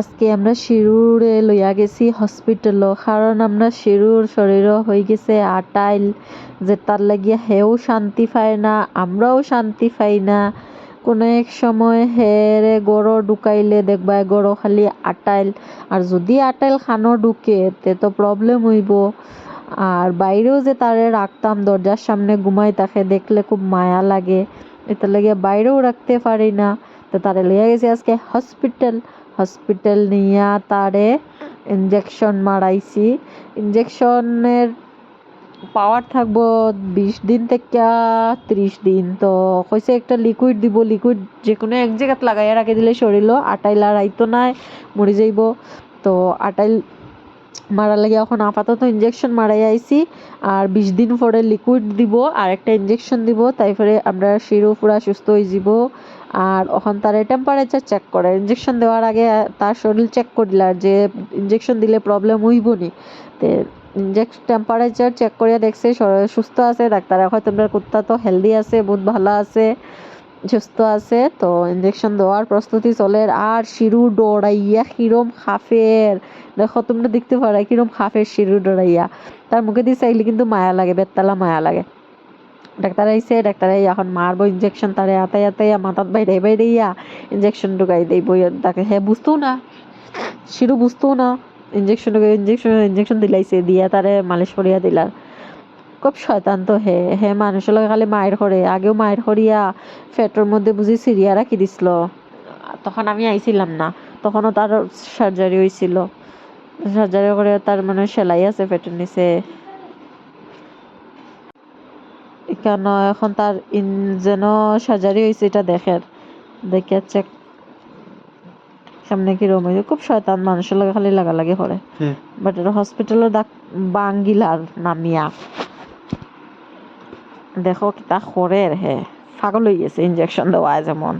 আজকে আমরা শিরুরে লইয়া গেছি হসপিটালও, কারণ আমরা শিরুর শরীরও হয়ে গেছে আটাইল, যে তার লাগিয়া হেও শান্তি পায় না, আমরাও শান্তি পাই না। কোনো এক সময় হেরে গড় ঢুকাইলে দেখবা গড় খালি আটাইল, আর যদি আটাইল খানো ঢুকে, তে তো প্রবলেম হইব। আর বাইরেও যে তারে রাখতাম, দরজার সামনে ঘুমাই তাকে দেখলে খুব মায়া লাগে এটার লাগে বাইরেও রাখতে পারি না। তো তারে লইয়া গেছে আজকে হসপিটাল হসপিটাল নিয়া তারে ইঞ্জেকশন মারাইছি। ইঞ্জেকশনের পাওয়ার থাকব বিশ দিন থেকে ত্রিশ দিন। তো কইছে একটা লিকুইড দিব লিকুইড যে কোনো এক জায়গাত লাগাইয়া রাখি দিলে শরীরও আটাইল আর আইতো নাই, মরে যাইব। তো আটাইল মারার লাগে। এখন আপাতত ইঞ্জেকশন মারাই আইছি। আর বিশ দিন পরে লিকুইড দিব, আর একটা ইঞ্জেকশন দিব তাইপরে আমরা শিরো পুরা সুস্থ হয়ে যাব। আর ওখান তার টেম্পারেচার চেক করে। ইঞ্জেকশন দেওয়ার আগে তার শরীর চেক করিলার যে ইঞ্জেকশন দিলে প্রবলেম হইব নি তে ইঞ্জেকশন টেম্পারেচার চেক করিয়া দেখছে সুস্থ আছে, ডাক্তার হয় তোমার কুত্তা তো হেলদি আছে, বহুত ভালো আছে। সুস্থ আছে, তো ইঞ্জেকশন দেওয়ার প্রস্তুতি চলে। আর শিরু ডরাইয়া কিরম হাফের দেখো, তোমরা দেখতে পারো কিরম হাফের শিরু ডরাইয়া তার মুখে দিয়ে চাইলে কিন্তু মায়া লাগে বেতলা মায়া লাগে। ডাক্তার আইসে ডাক্তার আই এখন মারবো ইঞ্জেকশন তারে আতাই আতাইয়া মাথাত বাইরে বাইরে ইয়া ইঞ্জেকশন ঢুকাই দেই বই তাকে হ্যাঁ বুঝতো না। শিরু বুঝতো না। ইঞ্জেকশন ইঞ্জেকশন ইঞ্জেকশন দিলাইছে, দিয়া তারে মালিশ করিয়া দিলার খুব শয়তান তো হে হে মানুষের লগে খালি মায়ের করে আগেও মায়ের করিয়া ফেটোর মধ্যে বুঝি সিরিয়া রাখি দিছিল। তখন আমি আইছিলাম না তখনও তার সার্জারি হয়েছিল সার্জারি করে তার মানে সেলাই আছে পেটের নিচে। কেন এখন তার ইন যেন সার্জারি হয়েছে এটা দেখেন দেখে চেক সামনে কি রকম হয়েছে খুব শয়তান মানুষের লগে খালি লাগালাগি করে। বাট এটা হসপিটালের ডাক বাঙ্গিলার নামিয়া দেখো কিতা করে হে। পাগল হয়ে গেছে ইঞ্জেকশন দেওয়া যেমন।